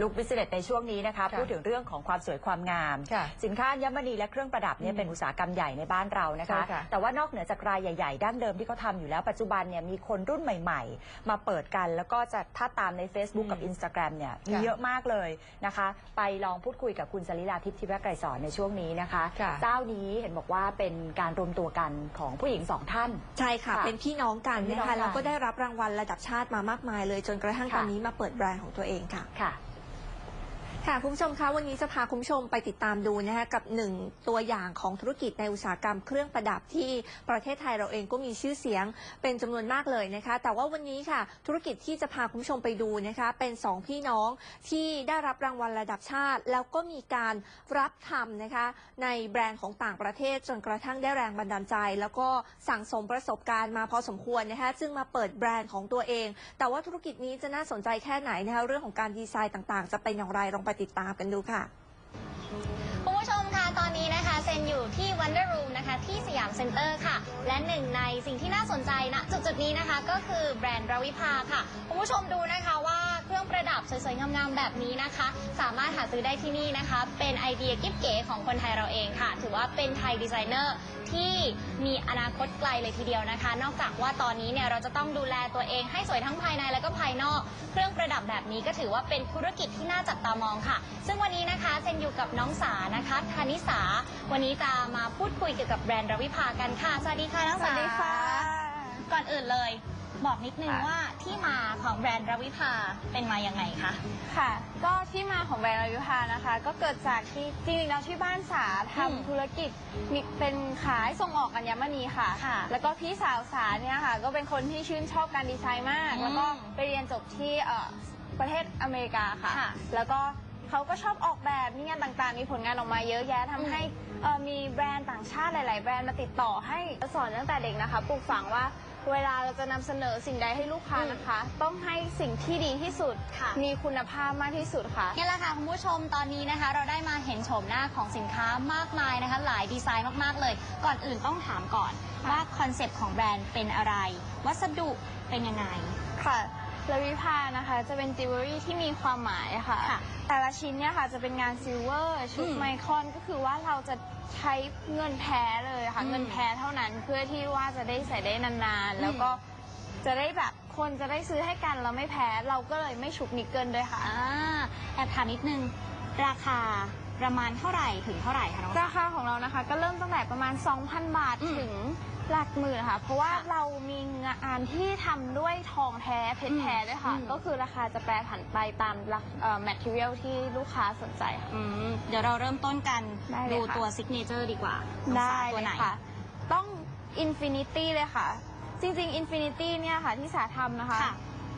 ลุคบิสเนสในช่วงนี้นะคะค่ะพูดถึงเรื่องของความสวยความงาม ค่ะสินค้าอัญมณีและเครื่องประดับเนี่ยอืมเป็นอุตสาหกรรมใหญ่ในบ้านเรานะคะ ใช่ค่ะแต่ว่านอกเหนือจากรายใหญ่ๆดั้งเดิมที่เขาทำอยู่แล้วปัจจุบันเนี่ยมีคนรุ่นใหม่ๆ มาเปิดกัน แล้วก็จะถ้าตามใน Facebook กับ Instagram เนี่ยมีค่ะเยอะมากเลยนะคะ ไปลองพูดคุยกับคุณสลิลาทิพย์ทิพย์ไกรสอนในช่วงนี้นะคะค่ะ เจ้านี้เห็นบอกว่าเป็นการรวมตัวกันของผู้หญิงสองท่าน ใช่ค่ะ ค่ะเป็นพี่น้องกันเป็นพี่นะน้องกัคะนแล้วก็ได้รับรางวัลระดับชาติมามากมายเลย จนกระทั่งค่ะ ตอนนี้มาเปิดแบรนด์ของตัวเองค่ะ ค่ะ ค่ะคุณผู้ชมคะวันนี้จะพาคุณผู้ชมไปติดตามดูนะคะกับหนึ่งตัวอย่างของธุรกิจในอุตสาหกรรมเครื่องประดับที่ประเทศไทยเราเองก็มีชื่อเสียงเป็นจำนวนมากเลยนะคะ แต่ว่าวันนี้ค่ะธุรกิจที่จะพาคุณผู้ชมไปดูนะคะเป็นสองพี่น้องที่ได้รับรางวัลระดับชาติ แล้วก็มีการรับทำนะคะในแบรนด์ของต่างประเทศจนกระทั่งได้แรงบันดาลใจ แล้วก็สั่งสมประสบการณ์มาพอสมควรนะคะซึ่งมาเปิดแบรนด์ของตัวเอง แต่ว่าธุรกิจนี้จะน่าสนใจแค่ไหนนะคะเรื่องของการดีไซน์ต่างๆ จะเป็นอย่างไรลองไปติดตามกันดูค่ะคุณผู้ชมคะตอนนี้นะคะเซนอยู่ที่ Wonder Room นะคะที่สยามเซ็นเตอร์ค่ะ และหนึ่งในสิ่งที่น่าสนใจณจุดจุดนี้นะคะก็คือแบรนด์ราวิภาค่ะคุณผู้ชมดูนะคะว่า เครื่องประดับสวยๆ งามๆ แบบนี้นะคะ สามารถหาซื้อได้ที่นี่นะคะ เป็นไอเดียกิ๊บเก๋ของคนไทยเราเองค่ะ ถือว่าเป็นไทยดีไซเนอร์ที่มีอนาคตไกลเลยทีเดียวนะคะ นอกจากว่าตอนนี้เนี่ยเราจะต้องดูแลตัวเองให้สวยทั้งภายในและก็ภายนอก เครื่องประดับแบบนี้ก็ถือว่าเป็นธุรกิจที่น่าจับตามองค่ะ ซึ่งวันนี้นะคะเซนอยู่กับน้องสานะคะธานิสา วันนี้จะมาพูดคุยเกี่ยวกับแบรนด์รวิภากันค่ะ สวัสดีค่ะน้องสา ก่อนอื่นเลย บอกนิดนึงค่ะว่าที่มาของแบรนด์รวิภาเป็นมายังไงคะค่ะ ก็ที่มาของแบรนด์อายุพานะคะ ก็เกิดจากที่จริงๆแล้วที่บ้านสาอืมทำธุรกิจมีเป็นขายส่งออกอัญมณีค่ะค่ะ แล้วก็พี่สาวสาเนี่ยค่ะ ก็เป็นคนที่ชื่นชอบการดีไซน์มากอืมแล้วก็ไปเรียนจบที่เอ่อประเทศอเมริกาค่ะค่ะ แล้วก็เขาก็ชอบออกแบบมีงานต่างๆ มีผลงานออกมาเยอะแยะทำให้เอ่อมีแบรนด์ต่างชาติหลาย ๆ แบรนด์มาติดต่อให้สอนตั้งแต่เด็กนะคะปลูกฝังว่า เวลาเราจะนำเสนอสิ่งใดให้ลูกค้านะคะ ต้องให้สิ่งที่ดีที่สุดค่ะ มีคุณภาพมากที่สุดค่ะ นี่แหละค่ะคุณผู้ชมตอนนี้นะคะ เราได้มาเห็นโฉมหน้าของสินค้ามากมายนะคะ หลายดีไซน์มากๆเลย ก่อนอื่นต้องถามก่อนค่ะว่าคอนเซปต์ของแบรนด์เป็นอะไร วัสดุเป็นยังไง ค่ะ ลาวิพานะคะจะเป็นจิวเวลรี่ที่มีความหมายค่ะ ค่ะ แต่ละชิ้นเนี่ยค่ะจะเป็นงานซิลเวอร์ชุดอืมไมคอนก็คือว่าเราจะใช้เงินแท้เลยค่ะ อืมเงินแท้เท่านั้นเพื่อที่ว่าจะได้ใส่ได้นานๆแล้วก็จะได้แบบคนจะได้ซื้อให้กันแล้วไม่แพ้เราก็เลยไม่ฉุกนิกเกิลด้วยค่ะ อ่าแอบถามนิดนึง ราคา ประมาณเท่าไหร่ถึงเท่าไหร่คะน้องสาราคาของเรานะคะก็เริ่มตั้งแต่ประมาณ 2,000 บาทอืมถึงหลักหมื่นค่ะ เพราะว่าค่ะเรามีงานที่ทำด้วยทองแท้เพชรแท้ด้วยค่ะ อืม ก็คือราคาจะแปรผันไปตามลักเอ่อ material ที่ลูกค้าสนใจค่ะ อืมเดี๋ยวเราเริ่มต้นกันได้เลยดูค่ะ ตัวซิกเนเจอร์ดีกว่าน้องสาได้ตัวเลไหน ยค่ะ ต้อง Infinity เลยค่ะ จริงๆ Infinity เนี่ยค่ะที่สาทำนะคะ ค่ะ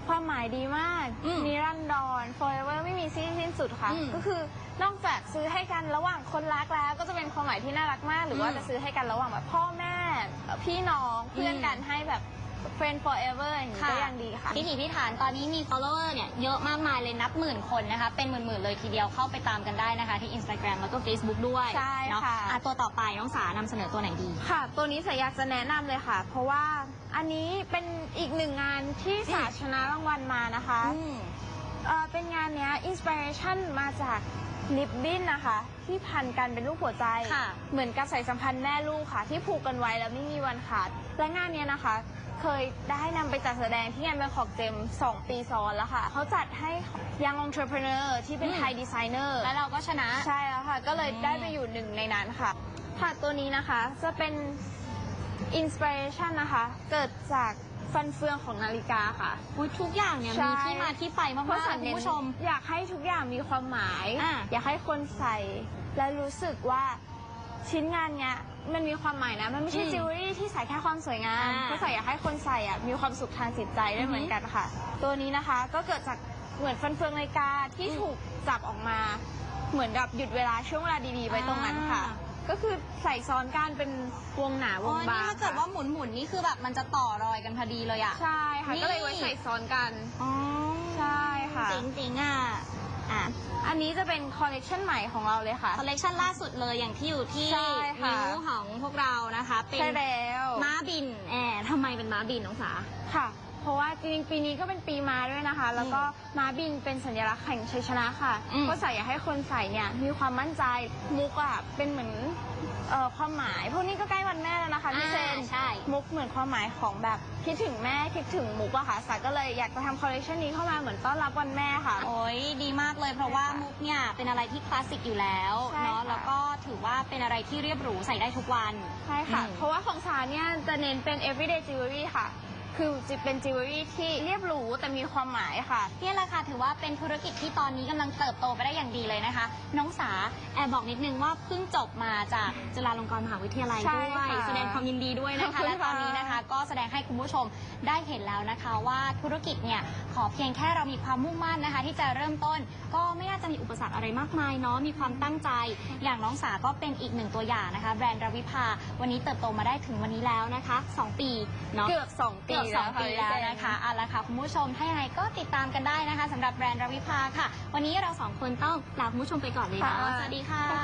ความหมายดีมาก อืมนิรันดร forever ไม่มีสิ้นสุดค่ะ อืมก็คือนอกจากซื้อให้กันระหว่างคนรักแล้ว ก็จะเป็นความหมายที่น่ารักมาก หรือว่าอืมจะซื้อให้กันระหว่างแบบพ่อแม่พี่น้องเพื่อนอืม กันให้แบบ friend forever อย่างนี้ก็ยังดีค่ะ พิถีพิถันตอนนี้มี follower เนี่ยเยอะมากมายเลยนับหมื่นคนนะคะ เป็นหมื่นๆเลยทีเดียวเข้าไปตามกันได้นะคะ ที่ Instagram แล้วก็ Facebook ด้วยใช่เนาะค่ะ อะตัวต่อไปน้องสานำเสนอตัวไหนดี ค่ะ ตัวนี้สายอยากจะแนะนำเลยค่ะ เพราะว่าอันนี้เป็นอีกหนึ่งงานที่สาชนะรางวัลมานะคะอืมเอ่อเป็นงานเนี้ยอินสปิเรชันมาจาก ลิปบิ้นนะคะ ที่พันกันเป็นรูปหัวใจ ค่ะเหมือนกับสายสัมพันธ์แม่ลูกค่ะ ที่ผูกกันไว้แล้วไม่มีวันขาด และงานเนี้ยนะคะ เคยได้นำไปจัดแสดงที่งานแบงคอกเจม 2 ปีซ้อนแล้วค่ะ เขาจัดให้ยังองค์ e ร e เนอร์ที่เป็นอืม ไทยดีไซเนอร์ แล้วเราก็ชนะ ใช่แล้วค่ะ ก็เลยอืมได้ไปอยู่หนึ่งในนั้นค่ะค่ะตัวนี้นะคะจะเป็นอินสปิเรชันนะคะ เกิดจาก ฟันเฟืองของนาฬิกาค่ะ อุ๊ยทุกอย่างเนี่ยใช่ มีที่มาที่ไปมากเพราะๆสัเลยนคุณเน้นผู้ชม อยากให้ทุกอย่างมีความหมาย อะ อยากให้คนใส่ และรู้สึกว่าชิ้นงานเนี้ยมันมีความหมายนะ มันไม่ใช่อืมจิวเวลรี่ที่ใส่แค่ความสวยงามอ่าเพราะใส่อยากให้คนใส่อะมีความสุขทางจิตใจได้อือฮึเหมือนกันค่ะ ตัวนี้นะคะก็เกิดจากเหมือนฟันเฟืองนาฬิกาที่อืมถูกจับออกมา เหมือนกับหยุดเวลาช่วงเวลาดีๆไว้ตรงนั้นค่ะ อ่า ก็คือใส่ซ้อนกันเป็นวงหนาวโอ้งยบานี่งถ้าเกิดค่ะว่าหมุนหมุนๆนี่คือแบบมันจะต่อรอยกันพอดีเลยอะใช่ค่ะ นี่ ก็เลยไว้ใส่ซ้อนกัน อ๋อใช่ค่ะจริงๆอะ อะ อันนี้จะเป็นคอลเลกชันใหม่ของเราเลยค่ะ คอลเลกชันล่าสุดเลยอย่างที่อยู่ที่ใช่ค่ะ นิ้วของพวกเรานะคะ เป็นใช่แล้วม้าบินแอบทำไมเป็นม้าบินน้องสา ค่ะเพ ราะว่าจริงๆปีนี้ก็เป็นปีม้าด้วยนะคะ แล้วก็ม้าบินเป็นสัญลักษณ์แห่งชัยชนะค่ะอืม ก็ใส่อยากให้คนใส่เนี่ยมีความมั่นใจมุกอะเป็นเหมือนเอ่อความหมาย พวกนี้ก็ใกล้วันแม่แล้วนะคะพี่เซน อ่าใช่ มุกเหมือนความหมายของแบบคิดถึงแม่คิดถึงมุกอะค่ะสาก็เลยอยากจะทำคอลเลคชันนี้เข้ามาเหมือนต้อนรับวันแม่ค่ะ โอ้ยดีมากเลยเพราะว่าใช่ค่ะมุกเนี่ยเป็นอะไรที่คลาสสิกอยู่แล้วใช่เนาะค่ะ แล้วก็ถือว่าเป็นอะไรที่เรียบหรูใส่ได้ทุกวัน ใช่ค่ะ อืม เพราะว่าของสาเนี่ยจะเน้นเป็น everyday jewelry ค่ะ คือจะเป็น jewelry ที่เรียบหรูแต่มีความหมายค่ะเนี่ยแหละค่ะถือว่าเป็นธุรกิจที่ตอนนี้กำลังเติบโตไปได้อย่างดีเลยนะคะ น้องสาแอบบอกนิดนึงว่าเพิ่งจบมาจากจุฬาลงกรณ์มหาวิทยาลัยใช่ด้วย ค่ะแสดงความยินดีด้วยนะขอบคะ คุณและตอนค่ะนี้นะคะก็แสดงให้คุณผู้ชมได้เห็นแล้วนะคะ ว่าธุรกิจเนี่ยขอเพียงแค่เรามีความมุ่งมั่นนะคะ ที่จะเริ่มต้น ก็ไม่น่าจะมีอุปสรรคอะไรมากมายเนาะมีความตั้งใจ อย่างน้องสาก็เป็นอีกหนึ่งตัวอย่างนะคะ แบรนด์รวิภาวันนี้เติบโตมาได้ถึงวันนี้แล้วนะคะสองปีเนาะ เกือบ 2 ปีเกือบสองค่ะปีแล้วพี่เจนะคะเอาละค่ะคุณผู้ชมถ้ายังไงก็ติดตามกันได้นะคะสำหรับแบรนด์รวิภาค่ะ วันนี้เราสองคนต้องลาคุณผู้ชมไปก่อนเลยเนาะค่ะ สวัสดีค่ะขอบ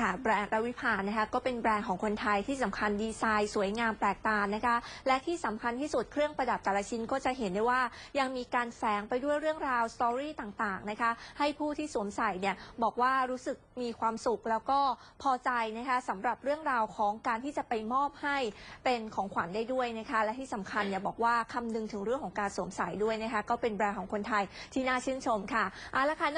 ค่ะแบรนด์รวิภานะคะก็เป็นแบรนด์ของคนไทยที่สำคัญดีไซน์สวยงามแปลกตานะคะ และที่สำคัญที่สุดเครื่องประดับแต่ละชิ้นก็จะเห็นได้ว่า ยังมีการแฝงไปด้วยเรื่องราวสตอรี่ต่างๆนะคะ ให้ผู้ที่สวมใส่เนี่ยบอกว่ารู้สึกมีความสุขแล้วก็พอใจนะคะสำหรับเรื่องราวของการที่จะไปมอบให้เป็นของขวัญได้ด้วยนะคะ และที่สำคัญเนี่ยบอกว่าคำนึงถึงเรื่องของการสวมใส่ด้วยนะคะ ก็เป็นแบรนด์ของคนไทยที่น่าชื่นชมค่ะเอาละค่ะ